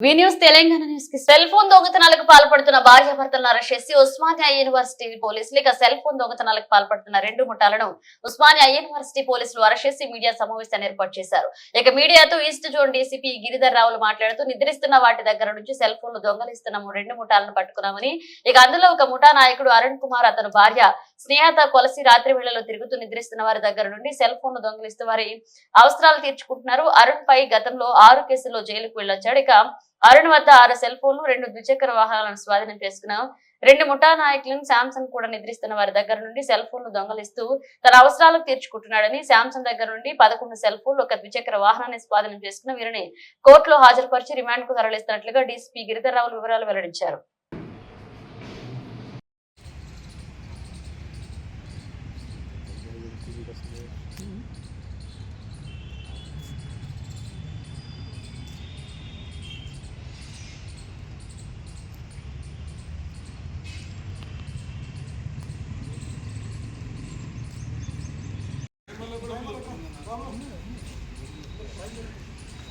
వి news Telangana న్యూస్కి cell phone దొంగతనాలకు పాల్పడుతున్న భార్యాభర్తలను అరెస్ట్ చేసి ఉస్మానియా యూనివర్సిటీ పోలీసులు ఇక సెల్ ఫోన్ దొంగతనాలకు పాల్పడుతున్న రెండు ముఠాలను ఉస్మానియా యూనివర్సిటీ పోలీసులు అరెస్ట్ చేసి మీడియా సమావేశాన్ని ఏర్పాటు చేశారు. ఇక మీడియాతో ఈస్ట్ జోన్ డీసీపీ గిరిధర్ రావులు మాట్లాడుతూ నిద్రిస్తున్న వాటి దగ్గర నుంచి సెల్ ఫోన్లు దొంగలిస్తున్నాము రెండు ముఠాలను పట్టుకున్నామని. ఇక అందులో ఒక ముఠా నాయకుడు అరుణ్ కుమార్ అతను భార్య స్నేహత కొలసి రాత్రి వేళలో తిరుగుతూ నిద్రిస్తున్న వారి దగ్గర నుండి సెల్ ఫోన్ దొంగిలిస్తూ వారి అవసరాలు తీర్చుకుంటున్నారు. అరుణ్ పై గతంలో ఆరు కేసుల్లో జైలుకు వెళ్ళొచ్చాడు. ఇక అరుణ్ వద్ద ఆరు సెల్ ఫోన్లు రెండు ద్విచక్ర వాహనాలను స్వాధీనం చేసుకున్నాం. రెండు ముఠా నాయకులను శాంసంగ్ కూడా నిద్రిస్తున్న వారి దగ్గర నుండి సెల్ ఫోన్లు దొంగలిస్తూ తన అవసరాలకు తీర్చుకుంటున్నాడని శాంసంగ్ దగ్గర నుండి పదకొండు సెల్ ఫోన్లు ఒక ద్విచక్ర వాహనాన్ని స్వాధీనం చేసుకున్న వీరిని కోర్టులో హాజరుపరిచి రిమాండ్కు తరలిస్తున్నట్లుగా డీసీపీ గిరిధర్రావులు వివరాలు వెల్లడించారు.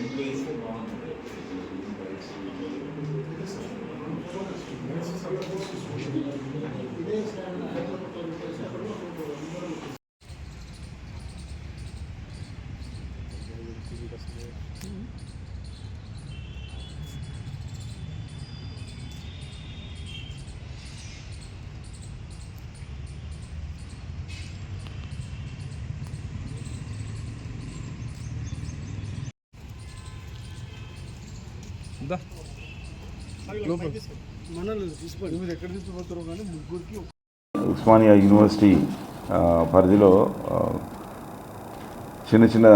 ఆ, టెంట్ వేస్తే బాగుంటుంది బైక్స్ ముగ్గురికి ఉస్మానియా యూనివర్సిటీ పరిధిలో చిన్న చిన్న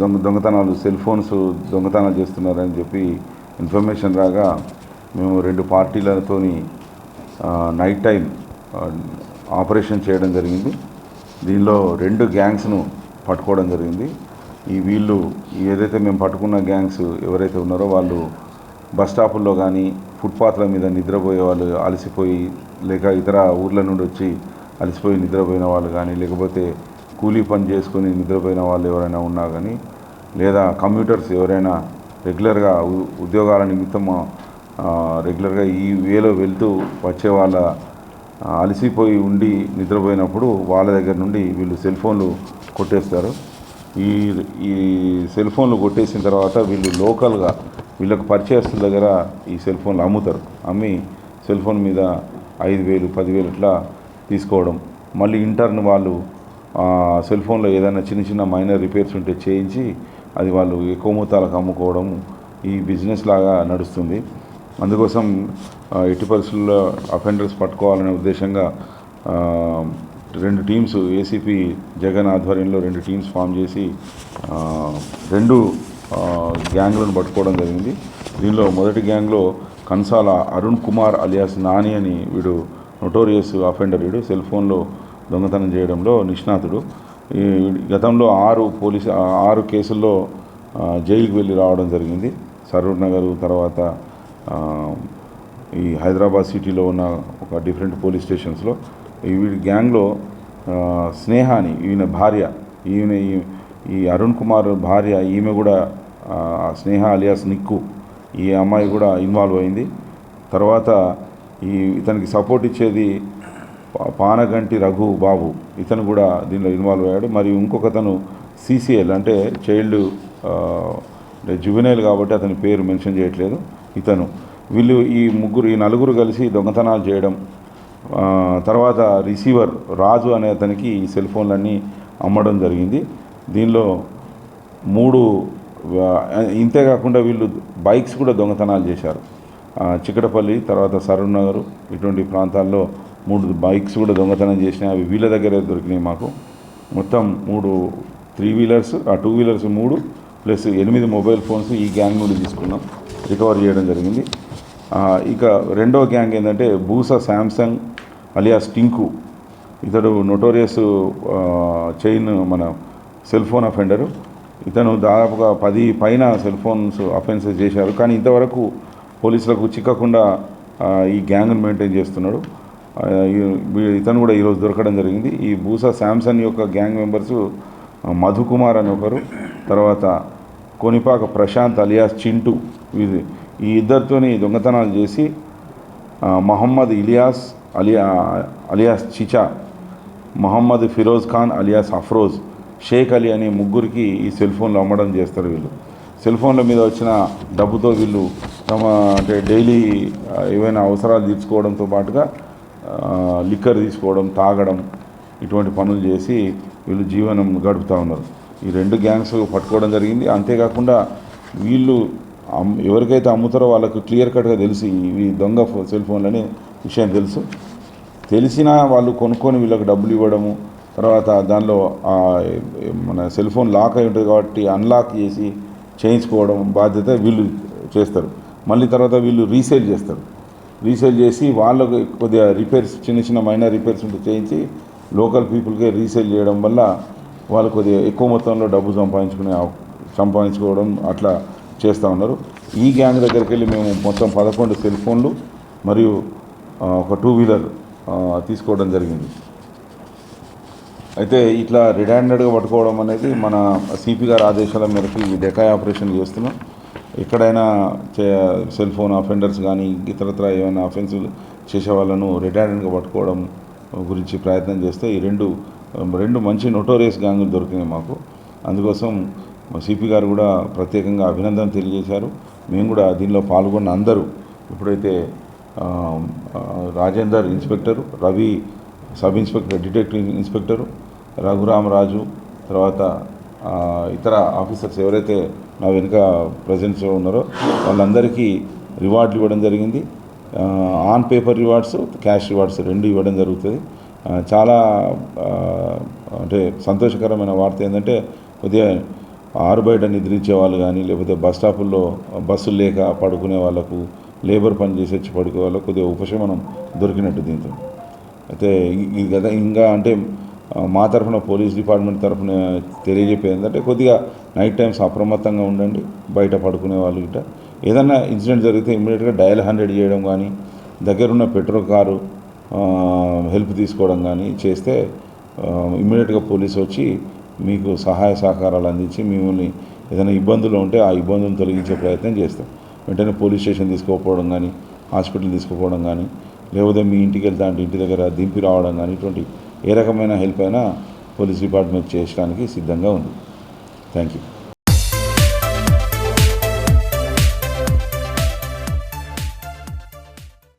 దొంగ దొంగతనాలు సెల్ ఫోన్స్ దొంగతనాలు చేస్తున్నారని చెప్పి ఇన్ఫర్మేషన్ రాగా మేము రెండు పార్టీలతోని నైట్ టైం ఆపరేషన్ చేయడం జరిగింది. దీనిలో రెండు గ్యాంగ్స్ను పట్టుకోవడం జరిగింది. ఈ వీళ్ళు ఏదైతే మేము పట్టుకున్న గ్యాంగ్స్ ఎవరైతే ఉన్నారో వాళ్ళు బస్ స్టాపుల్లో కానీ ఫుట్పాత్ల మీద నిద్రపోయే వాళ్ళు అలసిపోయి లేక ఇతర ఊర్ల నుండి వచ్చి అలసిపోయి నిద్రపోయిన వాళ్ళు కానీ లేకపోతే కూలీ పని చేసుకొని నిద్రపోయిన వాళ్ళు ఎవరైనా ఉన్నా కానీ లేదా కంప్యూటర్స్ ఎవరైనా రెగ్యులర్గా ఉ- ఉద్యోగాల నిమిత్తం రెగ్యులర్గా ఈ వేలో వెళ్తూ వచ్చే వాళ్ళ అలసిపోయి ఉండి నిద్రపోయినప్పుడు వాళ్ళ దగ్గర నుండి వీళ్ళు సెల్ ఫోన్లు కొట్టేస్తారు. ఈ ఈ సెల్ ఫోన్లు కొట్టేసిన తర్వాత వీళ్ళు లోకల్గా వీళ్ళకు పరిచయస్తుల దగ్గర ఈ సెల్ ఫోన్లు అమ్ముతారు. అమ్మి సెల్ ఫోన్ మీద ఐదు వేలు పదివేలు ఇట్లా తీసుకోవడం. మళ్ళీ ఇంటర్న్ వాళ్ళు సెల్ ఫోన్లో ఏదైనా చిన్న చిన్న మైనర్ రిపేర్స్ ఉంటే చేయించి అది వాళ్ళు ఎక్కువ మొత్తాలకు అమ్ముకోవడం ఈ బిజినెస్ లాగా నడుస్తుంది. అందుకోసం ఎట్టి పరిస్థితుల్లో అఫెండర్స్ పట్టుకోవాలనే ఉద్దేశంగా రెండు టీమ్స్ ఏసీపీ జగన్ ఆధ్వర్యంలో రెండు టీమ్స్ ఫామ్ చేసి రెండు గ్యాంగ్లను పట్టుకోవడం జరిగింది. దీనిలో మొదటి గ్యాంగ్లో కన్సాల అరుణ్ కుమార్ అలియాస్ నాని అని వీడు నొటోరియస్ అఫెండర్ వీడు. సెల్ ఫోన్లో దొంగతనం చేయడంలో నిష్ణాతుడు. ఈ గతంలో ఆరు పోలీసు ఆరు కేసుల్లో జైలుకు జైలుకి వెళ్ళి రావడం జరిగింది. సరూర్ నగర్ తర్వాత ఈ హైదరాబాద్ సిటీలో ఉన్న ఒక డిఫరెంట్ పోలీస్ స్టేషన్స్లో. ఈ వీడి గ్యాంగ్లో స్నేహాని అని ఈయన భార్య ఈయన ఈ- అరుణ్ కుమార్ భార్య ఈమె కూడా స్నేహ అలియాస్ నిక్కు ఈ అమ్మాయి కూడా ఇన్వాల్వ్ అయింది. తర్వాత ఈ ఇతనికి సపోర్ట్ ఇచ్చేది పానగంటి రఘు బాబు. ఇతను కూడా దీనిలో ఇన్వాల్వ్ అయ్యాడు. మరియు ఇంకొకతను సీసీఎల్ అంటే చైల్డ్ జువెనైల్ కాబట్టి అతని పేరు మెన్షన్ చేయట్లేదు. ఇతను వీళ్ళు ఈ ముగ్గురు ఈ నలుగురు కలిసి దొంగతనాలు చేయడం తర్వాత రిసీవర్ రాజు అనే అతనికి ఈ సెల్ ఫోన్లన్నీ అమ్మడం జరిగింది. దీనిలో మూడు ఇంతేకాకుండా ఇంతే కాకుండా వీళ్ళు బైక్స్ కూడా దొంగతనాలు చేశారు. చికటపల్లి తర్వాత సరూర్ నగర్ ఇటువంటి ప్రాంతాల్లో మూడు బైక్స్ కూడా దొంగతనం చేసినాయి. అవి వీళ్ళ దగ్గరే దొరికినాయి మాకు. మొత్తం మూడు త్రీ వీలర్స్ ఆ టూ వీలర్స్ మూడు ప్లస్ ఎనిమిది మొబైల్ ఫోన్స్ ఈ గ్యాంగ్ నుండి తీసుకున్నాం. రికవర్ చేయడం జరిగింది. ఇక రెండో గ్యాంగ్ ఏంటంటే బూసా శాంసంగ్ అలియాస్ టింకు. ఇతడు నొటోరియస్ చైన్ మన సెల్ ఫోన్ అఫెండరు. ఇతను దాదాపుగా పది పైన సెల్ ఫోన్స్ అఫెన్సెస్ చేశారు. కానీ ఇంతవరకు పోలీసులకు చిక్కకుండా ఈ గ్యాంగ్ను మెయింటైన్ చేస్తున్నాడు. ఇతను కూడా ఈరోజు దొరకడం జరిగింది. ఈ బూసా శాంసన్ యొక్క గ్యాంగ్ మెంబర్స్ మధుకుమార్ అని ఒకరు తర్వాత కొనిపాక ప్రశాంత్ అలియాస్ చింటూ ఇది ఈ ఇద్దరితోని దొంగతనాలు చేసి మహమ్మద్ ఇలియాస్ అలియా అలియాస్ చిచా మహమ్మద్ ఫిరోజ్ ఖాన్ అలియాస్ అఫ్రోజ్ షేక్ అలీ అనే ముగ్గురికి ఈ సెల్ ఫోన్లు అమ్మడం చేస్తారు వీళ్ళు. సెల్ ఫోన్ల మీద వచ్చిన డబ్బుతో వీళ్ళు తమ అంటే డైలీ ఏవైనా అవసరాలు తీర్చుకోవడంతో పాటుగా లిక్కర్ తీసుకోవడం తాగడం ఇటువంటి పనులు చేసి వీళ్ళు జీవనం గడుపుతూ ఉన్నారు. ఈ రెండు గ్యాంగ్స్ పట్టుకోవడం జరిగింది. అంతేకాకుండా వీళ్ళు ఎవరికైతే అమ్ముతారో వాళ్ళకు క్లియర్ కట్గా తెలిసి ఇవి దొంగ సెల్ ఫోన్లని విషయం తెలుసు. తెలిసినా వాళ్ళు కొనుక్కొని వీళ్ళకి డబ్బులు ఇవ్వడము తర్వాత దానిలో మన సెల్ ఫోన్ లాక్ అయి ఉంటుంది కాబట్టి అన్లాక్ చేసి చేయించుకోవడం బాధ్యత వీళ్ళు చేస్తారు. మళ్ళీ తర్వాత వీళ్ళు రీసేల్ చేస్తారు. రీసేల్ చేసి వాళ్ళకు కొద్దిగా రిపేర్స్ చిన్న చిన్న మైనర్ రిపేర్స్ ఉంటే చేయించి లోకల్ పీపుల్కే రీసేల్ చేయడం వల్ల వాళ్ళు కొద్దిగా ఎక్కువ మొత్తంలో డబ్బు సంపాదించుకునే సంపాదించుకోవడం అట్లా చేస్తూ ఉన్నారు. ఈ గ్యాంగ్ దగ్గరికి వెళ్ళి మేము మొత్తం పదకొండు సెల్ ఫోన్లు మరియు ఒక టూ వీలర్ తీసుకోవడం జరిగింది. అయితే ఇట్లా రెడ్ హ్యాండెడ్గా పట్టుకోవడం అనేది మన సిపి గారి ఆదేశాల మేరకు ఈ డెకాయ్ ఆపరేషన్ చేస్తున్నాం. ఎక్కడైనా చే సెల్ ఫోన్ అఫెండర్స్ కానీ ఇతరత్ర ఏమైనా అఫెన్సులు చేసే వాళ్ళను రెడ్ హ్యాండెడ్గా పట్టుకోవడం గురించి ప్రయత్నం చేస్తే ఈ రెండు రెండు మంచి నోటోరియస్ గ్యాంగులు దొరికినాయి మాకు. అందుకోసం సిపి గారు కూడా ప్రత్యేకంగా అభినందన తెలియజేశారు. మేము కూడా దీనిలో పాల్గొన్న అందరూ ఇప్పుడైతే Rajender inspector Ravi sub inspector detective inspector Raghuramaraju తర్వాత ఇతర ఆఫీసర్స్ ఎవరైతే నా వెనుక ప్రజెంట్స్ ఉన్నారో వాళ్ళందరికీ రివార్డులు ఇవ్వడం జరిగింది. On paper rewards cash rewards రెండు ఇవ్వడం జరుగుతుంది. చాలా అంటే సంతోషకరమైన వార్త ఏంటంటే కొద్దిగా ఆరు బయట నిద్రించే వాళ్ళు కానీ లేకపోతే బస్ స్టాపుల్లో బస్సులు లేక పడుకునే వాళ్ళకు లేబర్ పని చేసి వచ్చి పడుకునే వాళ్ళకు కొద్దిగా ఉపశమనం దొరికినట్టు దీంతో. అయితే ఇది కదా ఇంకా అంటే మా తరఫున పోలీస్ డిపార్ట్మెంట్ తరఫున తెలియజెప్పేది ఏంటంటే కొద్దిగా నైట్ టైమ్స్ అప్రమత్తంగా ఉండండి బయట పడుకునే వాళ్ళు గిట్ట. ఏదన్నా ఇన్సిడెంట్ జరిగితే ఇమ్మీడియట్గా డయల్ హండ్రెడ్ చేయడం కానీ దగ్గరున్న పెట్రోల్ కారు హెల్ప్ తీసుకోవడం కానీ చేస్తే ఇమ్మీడియట్గా పోలీసు వచ్చి మీకు సహాయ సహకారాలు అందించి మిమ్మల్ని ఏదైనా ఇబ్బందులు ఉంటే ఆ ఇబ్బందులను తొలగించే ప్రయత్నం చేస్తాం. వెంటనే పోలీస్ స్టేషన్ తీసుకోకపోవడం కానీ హాస్పిటల్ తీసుకుపోవడం కానీ లేకపోతే మీ ఇంటికి వెళ్తా అంటే ఇంటి దగ్గర దింపి రావడం కానీ ఇటువంటి ఏ రకమైన హెల్ప్ అయినా పోలీస్ డిపార్ట్మెంట్ చేయడానికి సిద్ధంగా ఉంది. Thank you